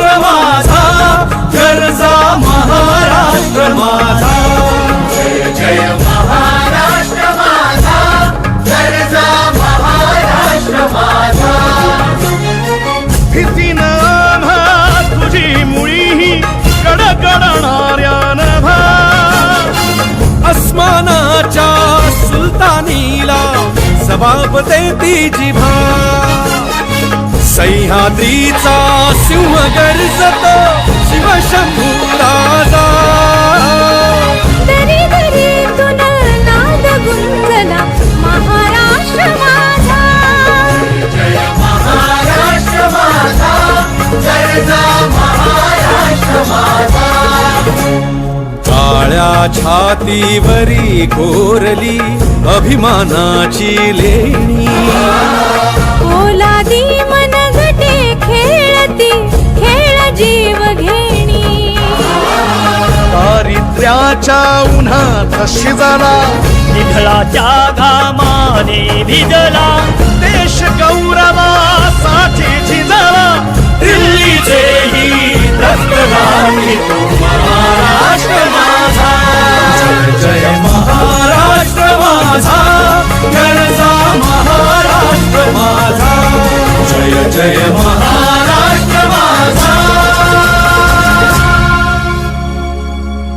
महाराष्ट्र माझा गरजा महाराष्ट्र माझा. जय जय महाराष्ट्र माझा गरजा महाराष्ट्र माझा. भीतीनं आम्हा तुझी मुळी कडकडणाऱ्या नभा. अस्मानाच्या सुलतानीला जबाब देती जिभा. सह्याद्रीचा सिंह छातीवरी कोरली अभिमानाची लेणी. ओलादी मनगटे खेळती खेळ जीव घेणी. दारिद्र्याच्या उन्हात शिजला निधळाच्या घामाने भिजला. देश गौरवासाठी गरजा